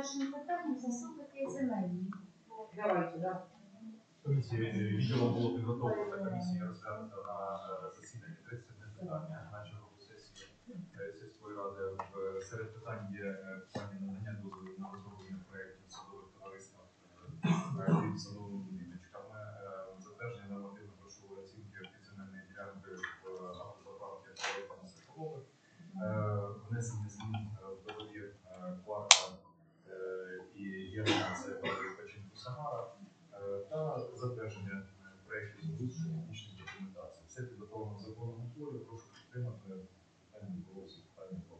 першим питанням заслухати земельні. Давайте, да. Комісія е, було підготовлено комісія розглянута на е, засіданні 31 питання нашого сесії е, сільської ради. В- Серед питань є питання надання дозволу на розроблення проєктів садових товариств е, під садовими будиночками, е, затвердження нормативно-грошової оцінки підземельної ділянки в автозаправки пана Соколови, е, внесення змін е, в договір е, Кварта е, і Єрманця Печінку Самара е, та затвердження е, проєктів з технічної документації. Все підготовлено в законному полі. Прошу підтримати питання було всі питання про.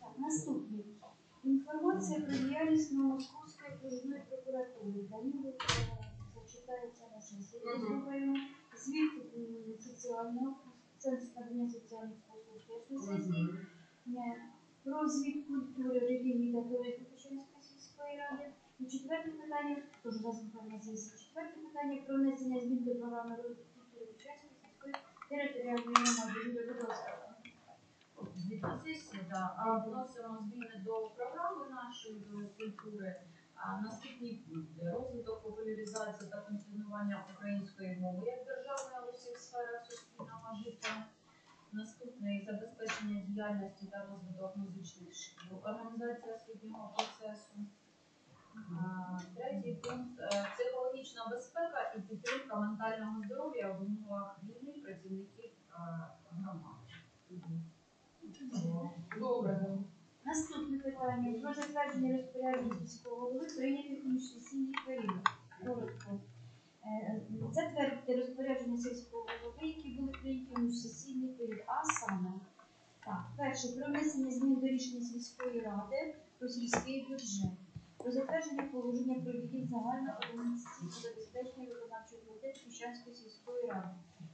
Так, наступний. Інформація про діяльність Новомосковської окружної прокуратури. Даніло е, зачитається на сесії. Звіт соціального центру надання соціальних послуг теж на сесії. Е, Про звіт культури, релігії та туризму Печерської сільської ради. І четверте питання, теж заслухаємо на сесії. Четверте питання про внесення змін до програми розвитку культури Печерської сільської територіальної громади. Юлія, будь ласка. Звітна да. А вносимо зміни до програми нашої до культури. А наступні розвиток, популяризація та функціонування української мови як державної у всіх сферах суспільного життя. Наступний забезпечення діяльності та розвиток музичних шкіл, організація освітнього процесу. Третій пункт е, психологічна безпека і підтримка ментального здоров'я в умовах війни працівників громади. Добре. Наступне питання про затвердження розпорядження сільського голови прийнятих у міжсесійний період. Коротко. Е, Затвердити розпорядження сільського голови, які були прийняті у міжсесійний період. А саме, так, перше, про внесення змін до рішення сільської ради про сільський бюджет. Про затвердження положення про відділ загального організаційного забезпечення виконавчого комітету Піщанської сільської ради.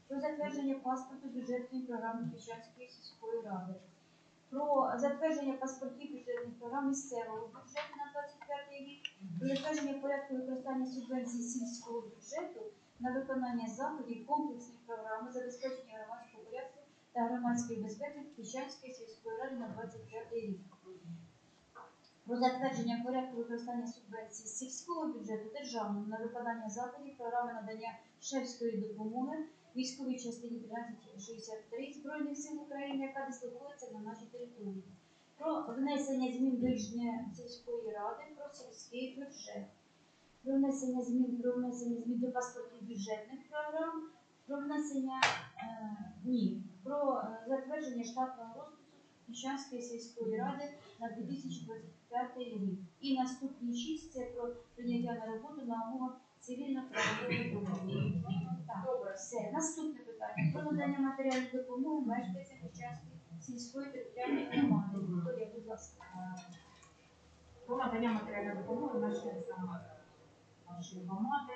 Про затвердження паспорту бюджетної програми Піщанської сільської ради про затвердження паспортів бюджетних програм місцевого бюджету на 25 рік, про затвердження порядку використання субвенцій сільського бюджету на виконання заходів комплексної програми забезпечення громадського порядку та громадської безпеки Піщанської сільської ради на 25 рік. Про затвердження порядку використання субвенцій сільського бюджету державного на виконання заходів програми надання шефської допомоги військовій частині 1363 Збройних сил України, яка дислокується на нашій території. Про внесення змін до рішення сільської ради про сільський бюджет. Про внесення змін про внесення змін до паспортів бюджетних програм, про внесення е, ні, про е, затвердження штатного розпису Міщанської сільської ради на 2025 рік. І наступні шість це про прийняття на роботу на умовах цивільно-правового договору. Добре. Все, наступне питання. Про надання матеріальної допомоги мешканцям Печерської сільської територіальної громади. Вікторія, будь ласка. Про надання матеріальної допомоги мешканцям нашої громади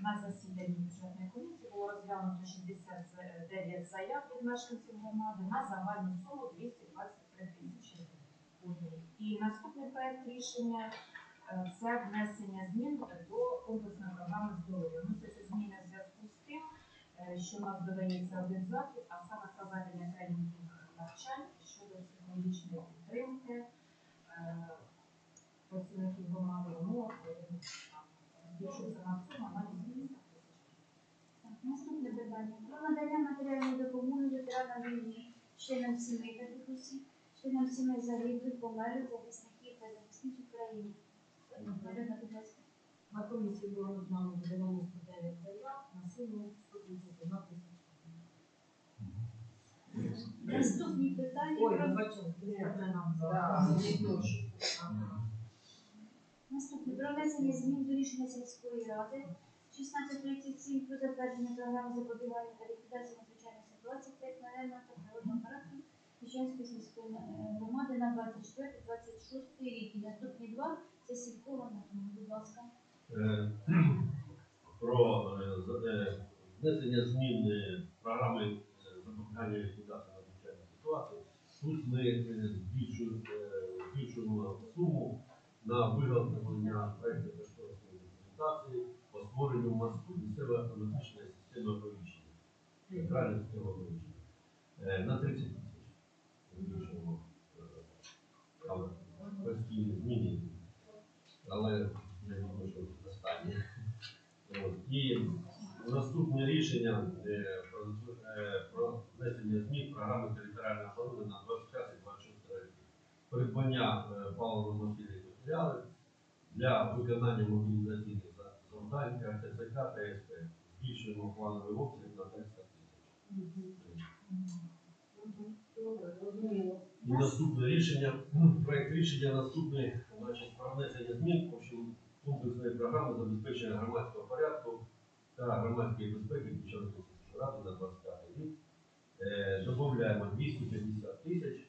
на засіданні бюджетної комісії було розглянуто 69 заяв від мешканців громади на загальну суму 223 тисячі гривень. І наступний проект рішення е, це внесення змін до комплексної програми здоров'я. Вносяться зміни в зв'язку з тим, е, додається один захід, а саме проведення тренінгів навчань щодо психологічної підтримки. е, працівників громади умов збільшується на суму на 80 тисяч. Наступне питання. Про надання матеріальної допомоги ветеранам війни, членам сімей таких осіб, членам сімей загиблих, померлих, захисників та захисниць України. На комісії було розглянуто 99 заяв на суму Наступні питання. Ой, про- вибачте, це нам. Наступне про внесення змін до рішення сільської ради 1637 про затвердження програми запобігання та ліквідації надзвичайних ситуацій техногенного та природного характеру Піщанської сільської е, громади на 24-26 рік. І наступні два це сільського напрямку. Будь ласка. Е, про е, е, внесення змін е, програми е, запобігання ліквідації сплати, суд не збільшує суму на виготовлення проєкту кошторисної документації по створенню морської місцевої автоматичної системи оповіщення, центральної системи оповіщення. Е, на 30 тисяч. Збільшуємо е, постійні зміни, але я думаю, що достатньо. І наступне рішення е, про внесення змін програми територіальної оборони на 25-26 роки. Придбання е, паливно-мастильних матеріалів для виконання мобілізаційних за- завдань РТЦК та СП. Збільшуємо плановий обсяг на 300 тисяч. І наступне рішення, проект рішення наступний, значить, про внесення змін в общем комплексної програми забезпечення громадського порядку та громадської безпеки під час міської ради на 25 рік. Е, 250 тисяч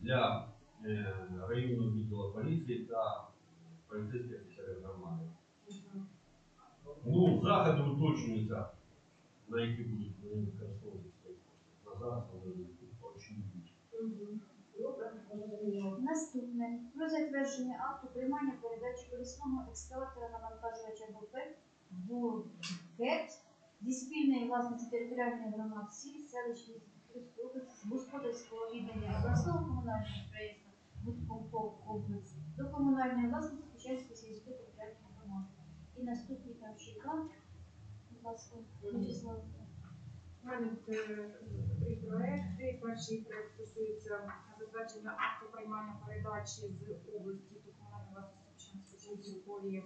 для е, районного відділу поліції та поліцейських офіцерів громади. Ну, заходи уточнюються, на які будуть вони використовуватися. На зараз вони. Добре, зрозуміло. Наступне про затвердження акту приймання передачі колісного екскаватора навантажувача ГОП «Бургет» зі спільної власності територіальної громад сіл, селищ Київської області господарського віддання обласного комунального підприємства «Будкомпов область» до комунальної власності Печерської сільської територіальної громади. І наступний там ще. Будь ласка, Вячеслав. Три проекти. Перший проект стосується затвердження акту приймання передачі з області до комунальної власності Печанської сільської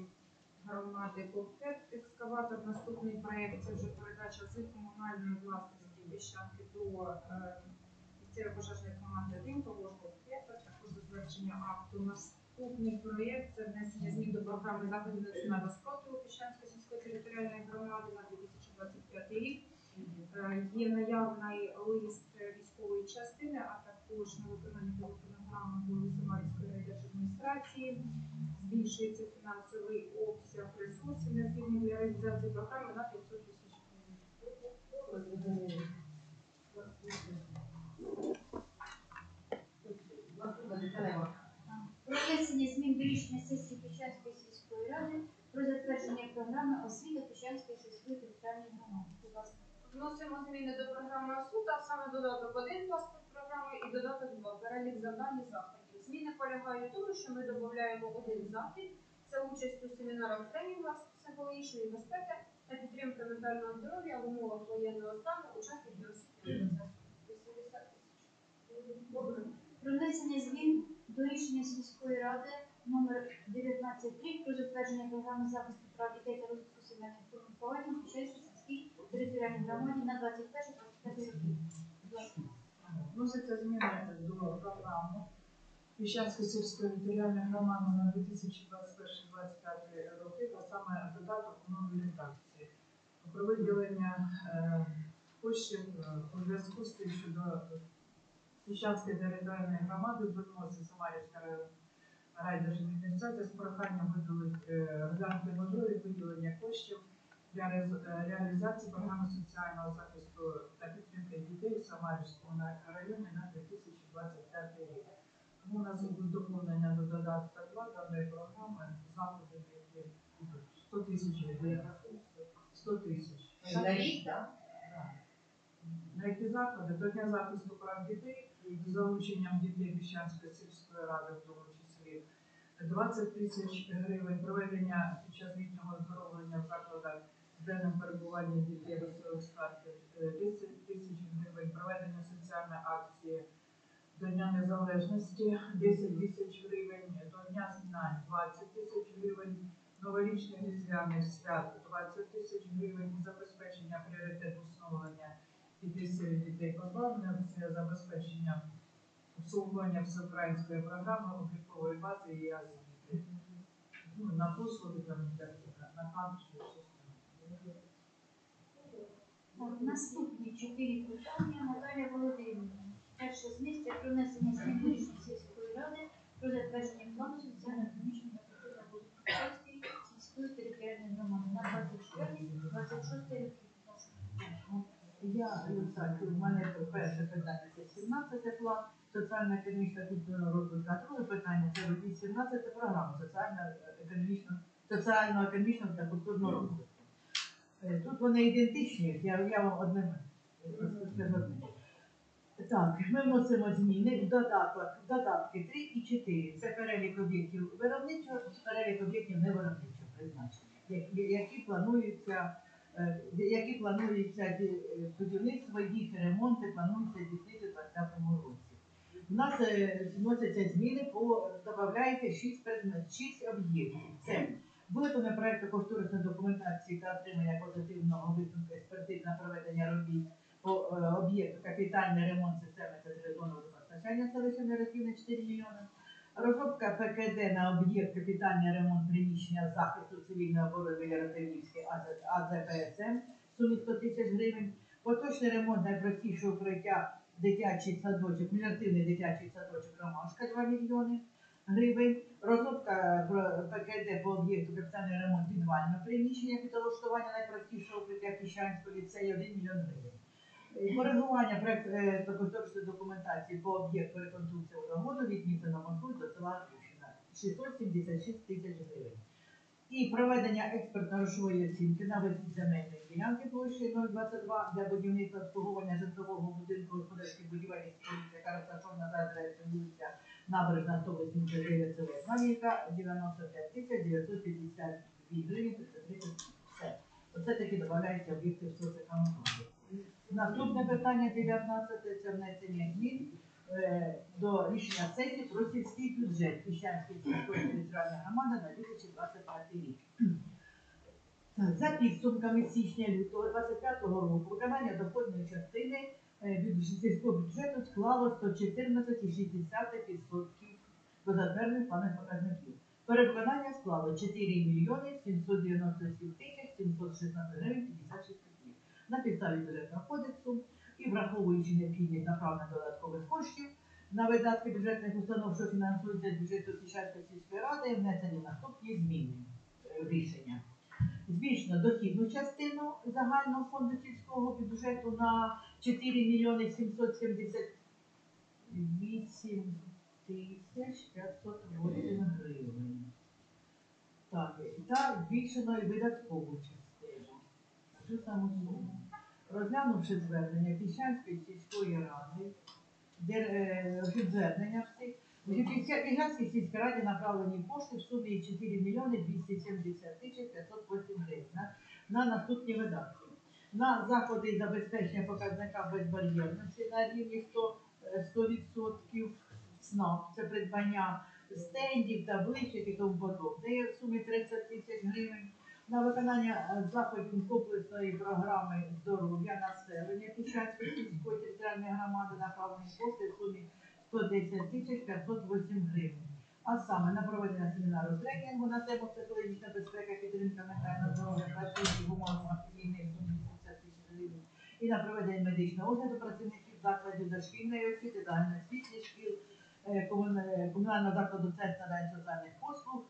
громади Ковкет екскаватор. Наступний проект це вже передача з комунальної власності Піщанки до е, місцевої пожежної команди РИМ, того Ковкета, також затвердження акту. Наступний проект це внесення змін до програми заходів національного спротиву Піщанської сільської територіальної громади на 2025 рік. Е, Є наявний лист військової частини, а також на виконання телефонограми голови Самарівської райдержадміністрації. Збільшується фінансовий обсяг ресурсів необхідних для реалізації програми на 500 тисяч гривень. Про внесення змін до рішення сесії Печерської сільської ради про затвердження програми освіти Печерської сільської територіальної громади. Будь ласка. Вносимо зміни до програми освіта, саме додаток 1 паспорт програми і додаток 2 перелік завдань і заходів. Полягають в тому, що ми додаємо один захід. Це участь у семінарах тренінгах з психологічної безпеки та підтримки ментального здоров'я в умовах воєнного стану учасників освітнього процесу. 80 тисяч. Про внесення змін до рішення сільської ради номер 19.3 про затвердження програми захисту прав дітей та розвитку сімейних форм виховання в сільській територіальній громаді на 21-25 роки. Будь ласка. Вносяться зміни до програми Піщанської сільської територіальної громади на 2021-2025 роки, а саме додаток у новій редакції. Про виділення е, коштів е, у зв'язку з тим, що до Піщанської територіальної громади звернулася Самарівська рай- райдержадміністрація з проханням виділити е, можливість виділення коштів для реалізації програми соціального захисту та підтримки дітей в Самарівському районі на 2025 рік. У нас будуть доповнення до додатка 2 даної програми заходи, які будуть 100 тисяч гривень. 100 тисяч. На рік, так? На які заходи? До Дня захисту прав дітей з залученням дітей Піщанської сільської ради, в тому числі 20 тисяч гривень, проведення під час літнього оздоровлення в закладах з денним перебування дітей веселих стартів е, 10 тисяч гривень, проведення соціальної акції до Дня Незалежності 10 тисяч гривень, до Дня знань 20 тисяч гривень, новорічних різдвяних свят 20 тисяч гривень, забезпечення пріоритету встановлення дітей дітей позбавлення, це забезпечення обслуговування всеукраїнської програми облікової бази і освіти. Ну, на послуги там, на. Так, наступні чотири питання Наталія Володимирівна. Перше з місця про внесення змін до рішення сільської ради про затвердження плану соціально-економічного та культурного розвитку сільської територіальної громади на 24-26 роки. Я ну, так, у мене перше питання це 17 план соціально-економічного культурного розвитку, а друге питання це 18 програма соціально-економічного та культурного розвитку. Е, Тут вони ідентичні, я, я вам одне скажу. Так, ми вносимо зміни в додаток, додатки 3 і 4. Це перелік об'єктів виробничого, перелік об'єктів невиробничого призначення, які, плануються е, які плануються е, будівництво їх ремонти плануються здійснити у 2020 році. У нас е, вносяться зміни по додається 6 предмет, 6 об'єктів. Це виготовлення проекту кошторисної документації та отримання позитивного висновку експертиз на проведення робіт по е, об'єкту капітальний ремонт системи централізованого водопостачання селища Нерехівне 4 мільйони. Розробка ПКД на об'єкт капітальний ремонт приміщення захисту цивільної оборони Яротинівської АЗПСМ сумі 100 тисяч гривень. Поточний ремонт найпростішого укриття дитячий садочок, мініатюрний дитячий садочок Ромашка 2 мільйони гривень. Розробка ПКД по об'єкту капітальний ремонт підвального приміщення під облаштування найпростішого укриття Піщанського ліцею 1 мільйон гривень. Е, Коригування проекту кошторисної документації по об'єкту реконструкції водогону від міста Новосуд до села Рушина 676 тисяч гривень. І проведення експертно-грошової оцінки на земельної ділянки площею 022 для будівництва обслуговування житлового будинку господарських будівель і споруд, яка розташована за адресою вулиця Набережна 189 село Кам'янка, 95 тисяч 952 гривень 33 Все. Оце таки додається об'єкти в соцекономіку. Наступне питання 19 це внесення змін е, до рішення сесії про сільський бюджет Піщанської сільської територіальної громади на 2025 рік. За підсумками січня-лютого 25 року виконання доходної частини е, сільського бюджету склало 114,6% до затверджених планих показників. Перевиконання склало 4 мільйони 797 тисяч 716 гривень 56 копійок. На підставі бюджетного кодексу і враховуючи необхідність направлення додаткових коштів на видатки бюджетних установ, що фінансуються з бюджету Січанської сільської ради, внесені наступні зміни е, рішення. Збільшено дохідну частину загального фонду сільського бюджету на 4 мільйони 778 тисяч 508 гривень. Так, та збільшено і видаткову частину. Цю саму суму. Розглянувши звернення Піщанської сільської ради, е, звернення всіх, Піщанській сільській раді направлені кошти в сумі 4 мільйони 270 тисяч 508 гривень на, на наступні видатки. На заходи забезпечення показника безбар'єрності на рівні 100, е, 100% СНАП, це придбання стендів, табличок і тому подобне, в сумі 30 тисяч гривень. На виконання е, заходів комплексної програми здоров'я населення Піщанської сільської територіальної громади направлені кошти в сумі 110 тисяч 508 гривень. А саме на проведення семінару тренінгу на тему психологічна безпека, підтримка ментального здоров'я працюючих в умовах війни в сумі 80 тисяч гривень. І на проведення медичного огляду працівників закладів дошкільної освіти, загальноосвітніх шкіл, е, комунального закладу Центр надання соціальних послуг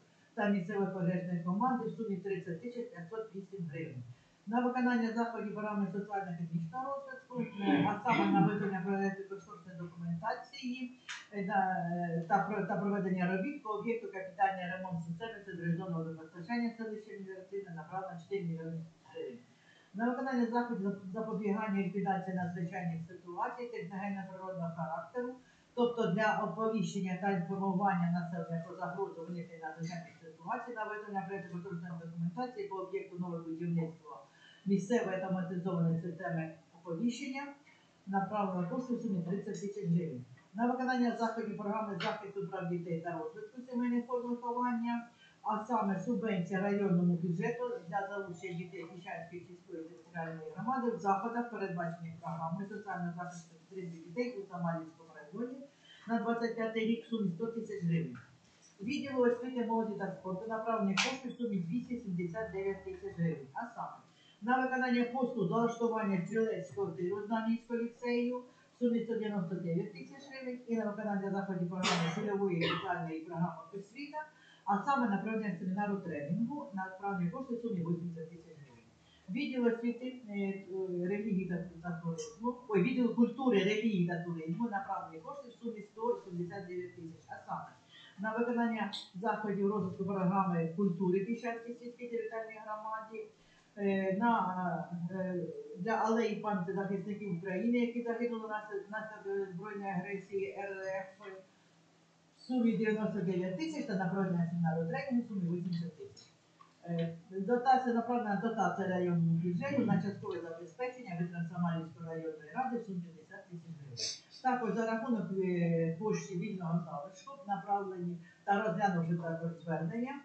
та місцевої пожежної команди в сумі 30 тисяч 508 гривень. На виконання заходів програми соціально-технічного розвитку, е, а саме на виконання проєкту кошторисної документації е, е, та, проведення робіт по об'єкту капітальний ремонт системи централізованого водопостачання селища Міліративне направлено 4 мільйони гривень. На виконання заходів запобігання ліквідації надзвичайних ситуацій техногенно-природного характеру, тобто для оповіщення та інформування населення про загрозу виникнення надзвичайних ситуацій на виконання проєкту кошторисної документації по об'єкту нове будівництво місцевої автоматизованої системи оповіщення направлено кошти в сумі 30 тисяч гривень. На виконання заходів програми захисту прав дітей та розвитку сімейних форм виховання, а саме субвенція районному бюджету для залучення дітей Піщанської сільської територіальної громади в заходах, передбачених програмою соціального захисту дітей у Самарівському районі на 25 рік в сумі 100 тисяч гривень. Відділу освіти молоді та спорту направлені кошти в сумі 279 тисяч гривень. А саме на виконання послуг до влаштування стрілецького тиру Знам'янського ліцею в сумі 199 тисяч гривень і на виконання заходів програми цільової соціальної програми освіта, а саме на проведення семінару тренінгу на направлені кошти в сумі 80 тисяч. Відділ освіти е, релігії та, туризму, ой, відділ культури, релігії та туризму направлені кошти в сумі 179 тисяч, а саме на виконання заходів розвитку програми культури Піщанській сільській територіальній громаді, е, на, е, для алеї пам'яті захисників України, які загинули внаслідок збройної агресії РФ в сумі 99 тисяч та на проведення семінару тренінгу в сумі 80 тисяч. Е, Дотація направлена дотація районному бюджету на часткове забезпечення витрат Самарівської районної ради в сумі 50 тисяч гривень. Також за рахунок е, коштів вільного залишку направлені та розглянувши також звернення,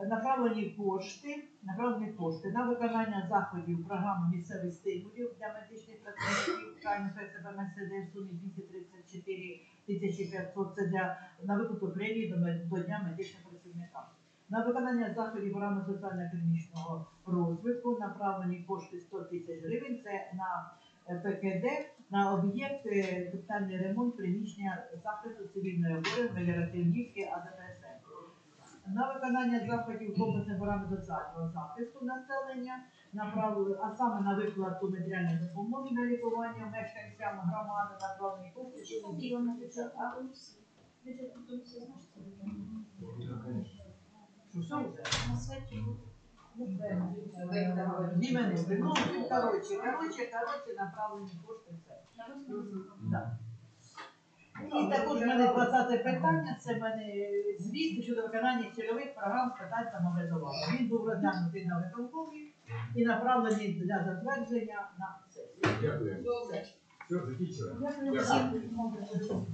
е, направлені кошти, направлені кошти на виконання заходів програми місцевих стимулів для медичних працівників крайнього ПЦБ в сумі 234 тисячі 500 це для на виплату премії до, до Дня медичного працівника. На виконання заходів програми соціально-економічного розвитку направлені кошти 100 тисяч гривень. Це на е, ПКД, на об'єкт е, капітальний ремонт приміщення захисту цивільної оборони Меліоративнівки АЗПСМ. На виконання заходів комплексної програми соціального захисту населення направили, а саме на виплату матеріальної допомоги на лікування мешканцям громади направлені кошти. Ну, коротше, коротше, коротше, направлені кошти все. Да. І також в мене 20 питання, це в мене звіт щодо виконання цільових програм з питань самоврядування. Він був розглянутий на виконкомі і направлений для затвердження на сесію. Дякую. Все. Закінчили. Дякую.